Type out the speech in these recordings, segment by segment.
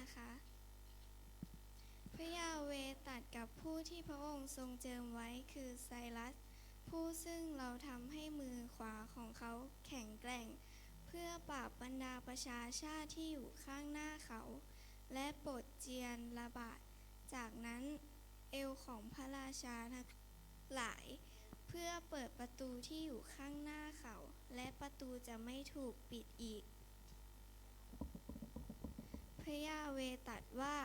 นะคะ พระยาเวตัดกับผู้ที่พระองค์ทรงเจิมไว้คือไซรัส ผู้ซึ่งเราทำให้มือขวาของเขาแข็งแกร่ง เพื่อปราบบรรดาประชาชาติที่อยู่ข้างหน้าเขา และปลดเจียนระบาดจากนั้นเอวของพระราชาทั้งหลายเพื่อเปิดประตูที่อยู่ข้างหน้าเขา และประตูจะไม่ถูกปิดอีก พระยาเวตัดว่า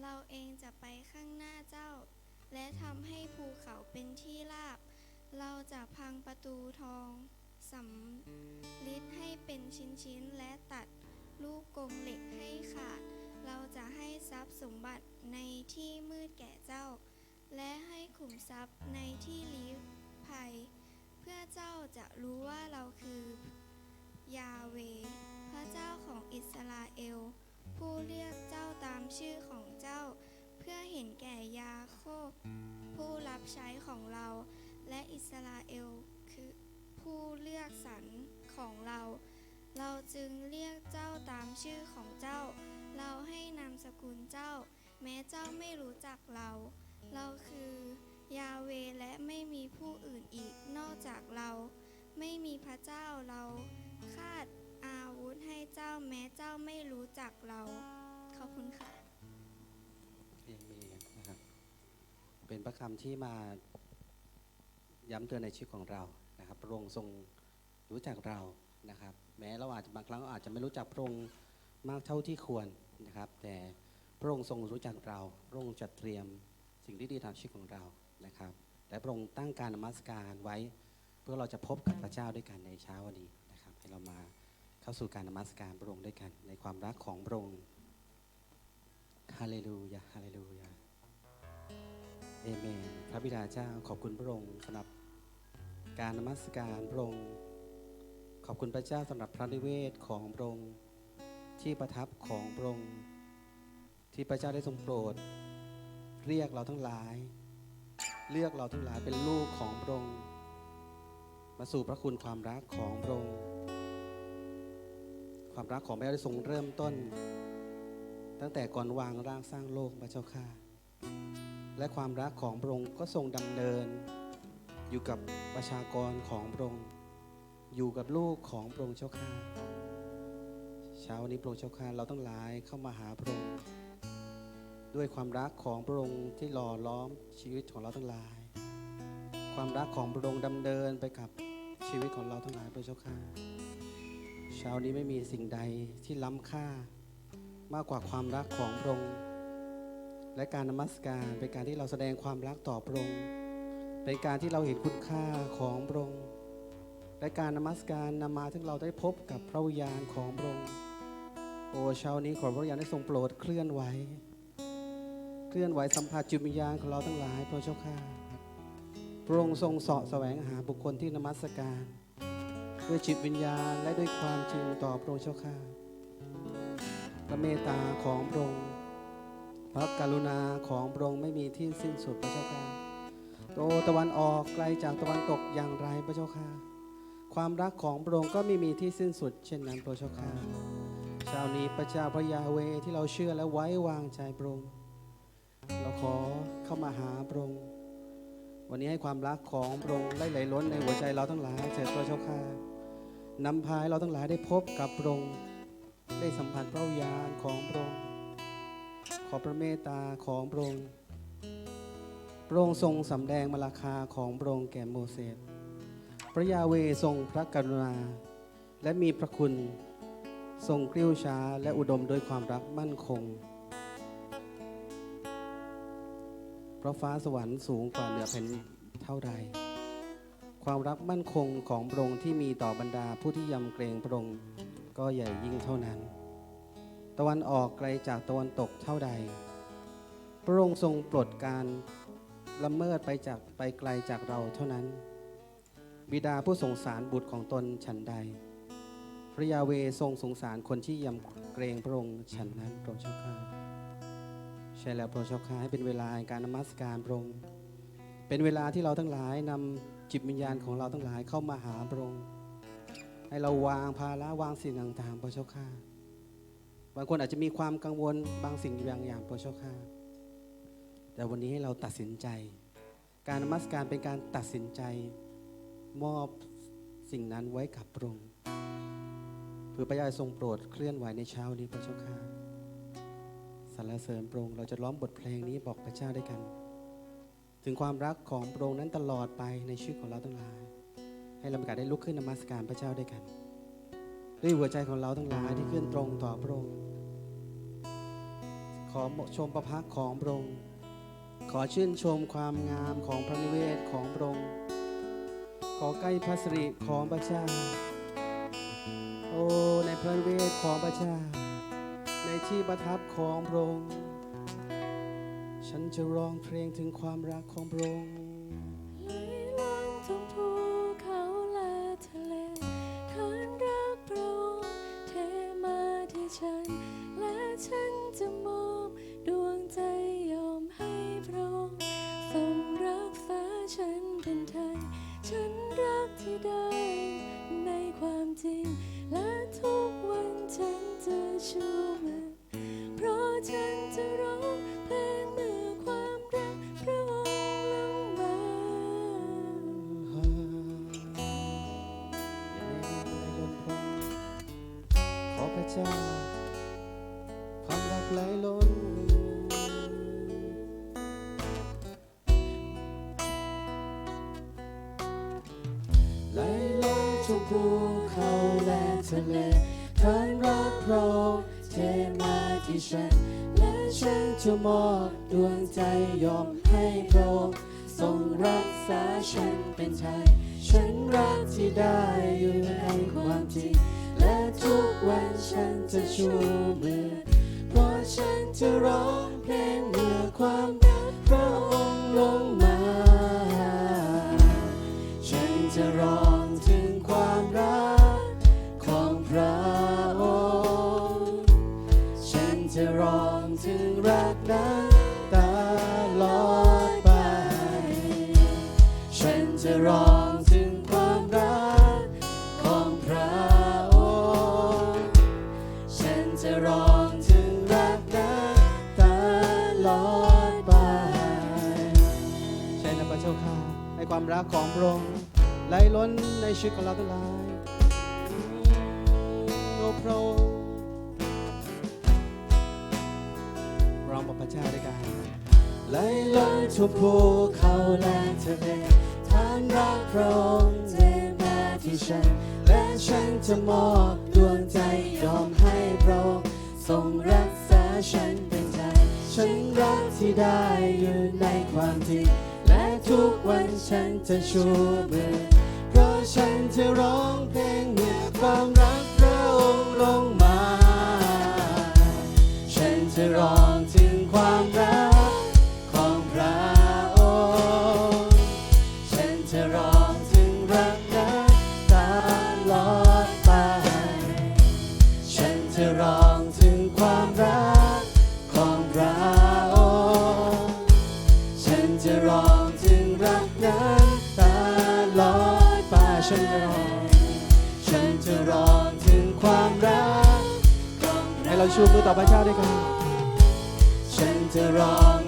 เราเองจะไปข้างหน้าเจ้า และทำให้ภูเขาเป็นที่ราบ เราจะพังประตูทองสำลิดให้เป็นชิ้นๆ และตัดลูกกงเหล็กให้ขาด เราจะให้ทรัพย์สมบัติในที่มืดแก่เจ้า และให้ขุมทรัพย์ในที่ลี้ภัย เพื่อเจ้าจะรู้ว่าเราคือ ยาเว พระเจ้าของอิสราเอล ผู้เรียกเจ้าตามชื่อของเจ้า เพื่อเห็นแก่ยาโคบ ผู้รับใช้ของเรา และอิสราเอลคือผู้เลือกสรรของเรา เราจึงเรียกเจ้าตามชื่อของเจ้า เราให้นามสกุลเจ้า แม้เจ้าไม่รู้จักเรา เราคือยาเวและไม่มีผู้อื่นอีกนอกจากเรา ไม่มีพระเจ้าเราคาด อาวุธให้เจ้าแม้เจ้าไม่รู้จักเรา ขอบคุณค่ะ เอเมนนะครับ เป็นพระคำที่มาย้ำเตือนในชีวิตของเรานะครับ พระองค์ทรงรู้จักเรานะครับ แม้เราอาจจะบางครั้งเราอาจจะไม่รู้จักพระองค์มากเท่าที่ควรนะครับ แต่พระองค์ทรงรู้จักเรา พระองค์จัดเตรียมสิ่งที่ดีทางชีวิตของเรานะครับ และพระองค์ตั้งการนมัสการไว้ เพื่อเราจะพบกับพระเจ้าด้วยกันในเช้าวันนี้นะครับ ให้เรามา เข้าสู่การนมัสการพระองค์ด้วยกัน ในความรักของพระองค์ฮาเลลูยาฮาเลลูยาเอเมนพระบิดาเจ้าขอบคุณพระองค์สำหรับการนมัสการพระองค์ขอบคุณพระเจ้าสำหรับพระนิเวศของพระองค์ที่ประทับของพระองค์ที่พระเจ้าได้ทรงโปรด เรียกเราทั้งหลาย เลือกเราทั้งหลายเป็นลูกของพระองค์มาสู่พระคุณความรักของพระองค์ ความรักของพระเจ้าได้ทรงเริ่มต้น ตั้งแต่ก่อนวางร่างสร้างโลกพระเจ้าข้าและความรักของพระองค์ก็ทรงดำเนิน อยู่กับประชากรของพระองค์อยู่กับลูกของพระองค์เจ้าข้าเช้าวันนี้พระองค์เจ้าข้าเราต้องหลายเข้ามาหาพระองค์ด้วยความรักของพระองค์ที่หล่อล้อมชีวิตของเราทั้งหลาย ความรักของพระองค์ดำเนินไปกับชีวิตของเราทั้งหลายพระเจ้าข้า เช้านี้ไม่มีสิ่งใดที่ล้ำค่ามากกว่าความรักของพระองค์และการนมัสการเป็นการที่เราแสดงความรักต่อพระองค์เป็นการที่เราเห็นคุณค่าของพระองค์และการนมัสการนำมาถึงเราได้พบกับพระวิญญาณของพระองค์โอ้เช้านี้ขอพระวิญญาณได้ทรงโปรดเคลื่อนไหวเคลื่อนไหวสัมผัสจิตวิญญาณของเราทั้งหลายพระเจ้าข้าพระองค์ทรงเสาะแสวงหาบุคคลที่นมัสการ ด้วยจิตวิญญาณและด้วยความจริงต่อพระองค์เจ้าข้าพระเมตตาของพระองค์พระกรุณาของพระองค์ไม่มีที่สิ้นสุดพระเจ้าค่ะโตตะวันออกไกลจากตะวันตกอย่างไรพระเจ้าค่ะความรักของพระองค์ก็ไม่มีที่สิ้นสุด เช่นนั้นพระเจ้าค่ะเช้านี้พระเจ้าพระยาเวที่เราเชื่อและไว้วางใจพระองค์เราขอเข้ามาหาพระองค์วันนี้ให้ความรักของพระองค์ได้ไหลล้นในหัวใจเราทั้งหลายเถิดพระเจ้าค่ะ นำพาให้เราทั้งหลายได้พบกับพระองค์ได้สัมผัสพระวิญญาณของพระองค์ขอพระเมตตาของพระองค์พระองค์ทรงสำแดงมาราคาของพระองค์แก่โมเสสพระยาเวทรงพระกรุณา และมีพระคุณทรงกริ้วช้าและอุดมด้วยความรักมั่นคง เพราะฟ้าสวรรค์สูงกว่าเหนือแผ่นเท่าใด ความรักมั่นคงของพระองค์ที่มีต่อบรรดาผู้ที่ยำเกรงพระองค์ก็ใหญ่ยิ่งเท่านั้น ตะวันออกไกลจากตะวันตกเท่าใด พระองค์ทรงปลดการละเมิดไปจากไปไกลจากเราเท่านั้น บิดาผู้สงสารบุตรของตนฉันใด พระยาเวทรงสงสารคนที่ยำเกรงพระองค์ฉันนั้นพระเจ้าข้าใช่แล้วพระเจ้าข้าให้เป็นเวลาการนมัสการพระองค์ เป็นเวลาที่เราทั้งหลายนำจิตวิญญาณของเราทั้งหลายเข้ามาหาพระองค์ให้เราวางภาระวางสิ่งต่างๆพระเจ้าข้าบางคนอาจจะมีความกังวลบางสิ่งบางอย่างพระเจ้าค่ะแต่วันนี้ให้เราตัดสินใจ การนมัสการเป็นการตัดสินใจ มอบสิ่งนั้นไว้กับพระองค์เพื่อพระเจ้าทรงโปรดเคลื่อนไหวในเช้านี้พระเจ้าค่ะสรรเสริญพระองค์เราจะร้องบทเพลงนี้บอกพระเจ้าด้วยกัน ถึงความรักของพระองค์นั้นตลอดไปในชีวิตของเราทั้งหลาย ให้เรามีโอกาสได้ลุกขึ้นนมัสการพระเจ้าด้วยกัน ด้วยหัวใจของเราทั้งหลายที่ขึ้นตรงต่อพระองค์ขอชมประพักของพระองค์ขอชื่นชมความงามของพระนิเวศของพระองค์ขอใกล้พระสิริของพระเจ้า โอ้ในพระนิเวศของพระเจ้า ในที่ประทับของพระองค์ ฉันจะร้องเพลงถึงความรักของพระองค์ เจ้า ความรักไหลล้น ไหลล้นทุกภูเขาและทะเลทานรักเราเทมาที่ฉัน และฉันจะมอบดวงใจยอมให้พระองค์ทรงรักษาฉันเป็นไทย ฉันรักที่ได้อยู่ ฉันจะชูมือ เพราะฉันจะร้องเพลงเมื่อความ ความรักของพระองค์ไหลล้นในชีวิตของเราทั้งหลายโอ้พระองค์ร้องบอกพระเจ้าด้วยกันไหลล้นทุกภูเขาและทะเลทานรักพระองค์เทมาที่ฉัน และฉันจะมอบดวงใจยอมให้พระองค์ทรงรักษาฉันเป็นใจ ฉันรักที่ได้อยู่ในความจริง ทุกวันฉันจะชูมือเพราะฉันจะร้องเพลงเมื่อความ ชูมือต่อพระเจ้าด้วยกันฉันจะร้อง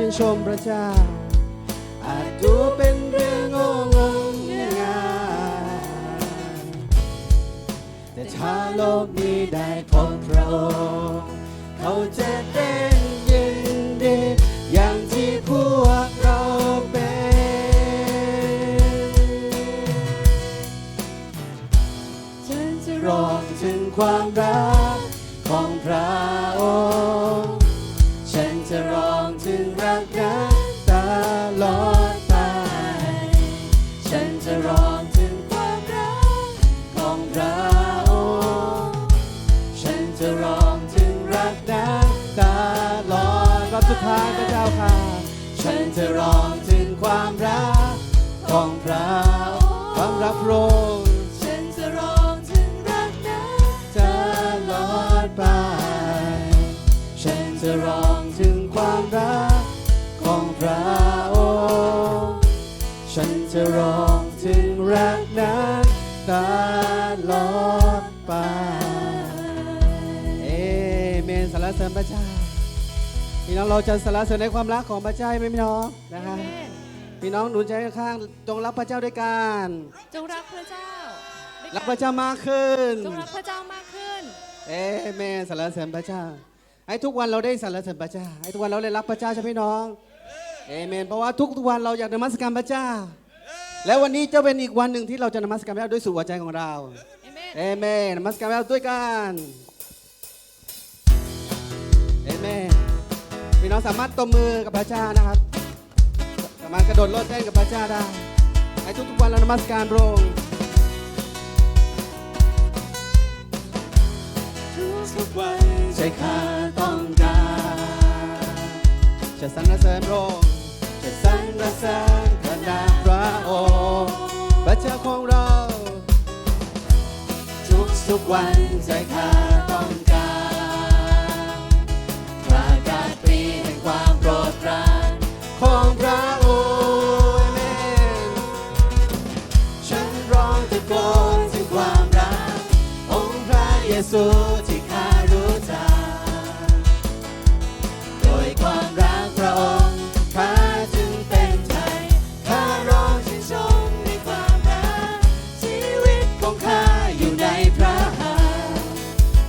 ชื่นชมพระเจ้า อาจดูเป็นเรื่องโง่งมงายแต่ถ้าโลกนี้ได้พบพระองค์เขาจะเต้นยินดีอย่างที่พวกเราเป็นฉันจะร้องถึงความรัก ร้องถึงรักนั้นตลอดไป เอเมนสรรเสริญพระเจ้าพี่น้องเราจะสรรเสริญในความรักของพระเจ้าไหมพี่น้องนะครับพี่น้องหนุนใจข้างๆจงรักพระเจ้าด้วยกันจงรักพระเจ้ารักพระเจ้ามากขึ้นจงรักพระเจ้ามากขึ้น เอเมนสรรเสริญพระเจ้าให้ทุกวันเราได้สรรเสริญพระเจ้าให้ทุกวันเราได้รักพระเจ้าใช่ไหมพี่น้องเอเมนเพราะว่าทุกทุกวันเราอยากนมัสการพระเจ้า และวันนี้จะเป็นอีกวันหนึ่งที่เราจะนมัสการพระเจ้าด้วยสู่หัวใจของเราเอเมนเอเมนนมัสการพระเจ้าด้วยกันเอเมนพี่น้องสามารถตบมือกับพระเจ้านะครับ สามารถกระโดดโลดเต้นกับพระเจ้าได้ให้ทุกๆวันเรานมัสการพระองค์ทุกวันใจข้าต้องการจะสรรเสริญพระองค์จะสรรเสริญพระนาม พระองค์พระเจ้าของเรา ทุกทุกวันใจข้าต้องการประกาศปีแห่งความโปรดปรานของพระองค์อาเมนฉันร้องตะโกนถึงความรักองค์พระเยซู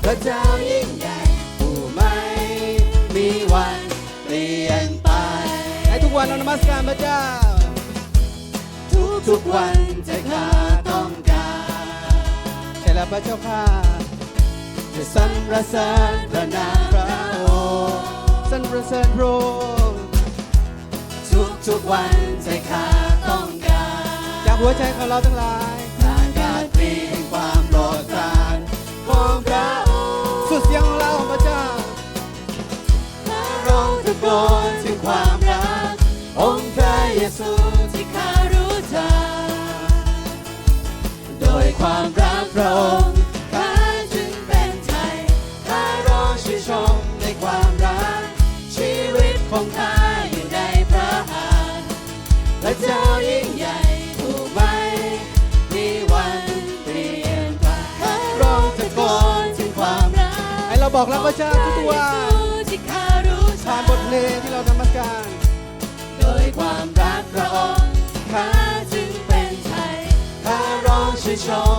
ระเจ้ายิ่งใหญ่ผู้ไม่มีวันเปลี่ยนไปให้ทุกวันเรานมัสการพระเจ้า ทุกทุกๆวันใจข้าต้องการใช่แล้วพระเจ้าค่ะจะสรรเสริญพระนามพระองค์สรรเสริญพระองค์ทุกทุกๆวันใจข้าต้องการจากหัวใจของเราทั้งหลายประกาศปรีแห่งความโปรดปรานของพระะโกนถึงความรัก องค์พระเยซูที่ข้ารู้จักโดยความรักพระองค์ข้าจึงเป็นไทยข้ารอชื่นชมในความรัก ชีวิตของข้าอยู่ในพระหัตถ์พระเจ้ายิ่งใหญ่ผู้ไม่มีวันเปลี่ยนไปข้าร้องตะโกนถึงความรักให้เราบอกรักพระเจ้าทุกๆวัน เพลงที่เรานมัสการ โดยความรักพระองค์ข้าจึงเป็นไทยข้าร้องชื่นชมในความ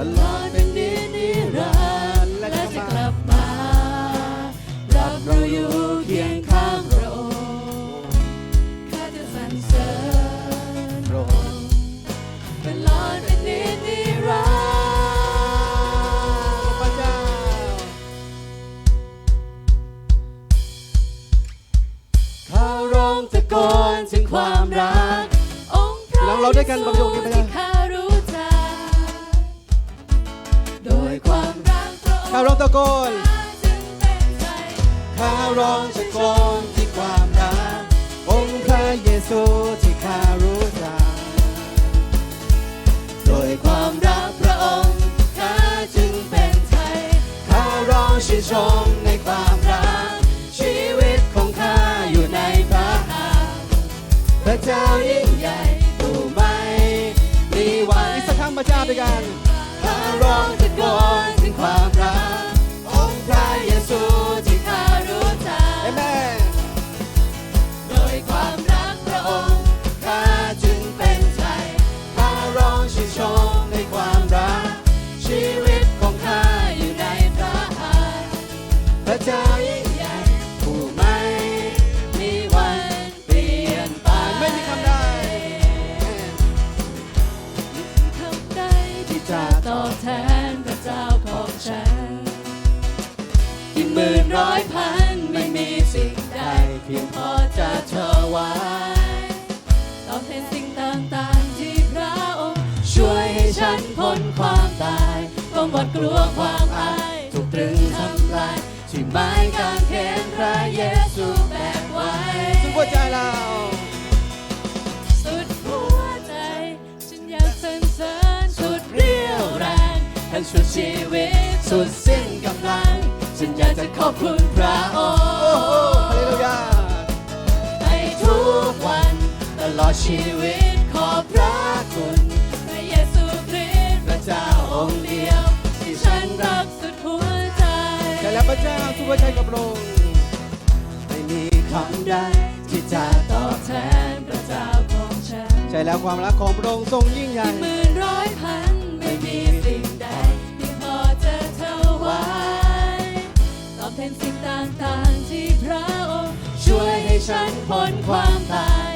ตลอดเป็นนิรันดร์และจะกลับมารักเราอยู่เคียงข้างพระองค์ข้าจะสรรเสริญพระองค์ตลอดเป็นนิรันดร์พระเจ้าข้าร้องตะโกนถึงความรัก องค์พระเราเราด้วยกันบางโยคนี้ไปเลย ข้าร้องตะโกนข้าจึงเป็นไทยข้าร้องตะโกนที่ความรักองค์พระเยซูที่ข้ารู้จักโดยความรักพระองค์ข้าจึงเป็นไทยข้าร้องชื่นชมในความรักชีวิตของข้าอยู่ในพระหัตถ์พระเจ้ายิ่งใหญ่ผู้ไม่มีวันอีกสักครั้งพระเจ้าด้วยกันข้าร้องตะโกน ถึ ก็หมดกลัวความอายถูกตรึงทำลายที่ไม้กางเขนพระเยซูแบกไว้ทุกหัวใจเราสุดหัวใจ ฉันอยากสรรเสริญสุดเรี่ยวแรงทั้งสุดชีวิตสุดสิ้นกำลัง ฉันอยากจะขอบคุณพระองค์โอ้โหฮาเลลูยาให้ทุกวันตลอดชีวิต พระเจ้าทุกหัวใจกับพระองค์ไม่มีคำใดที่จะตอบแทนพระเจ้าของฉันใช่แล้วความรักของพระองค์ทรงยิ่งใหญ่หมื่นร้อยพันไม่มีสิ่งใดที่พอจะเท่าไว้ตอบแทนสิ่งต่างๆที่พระองค์ช่วยให้ฉันพ้นความตาย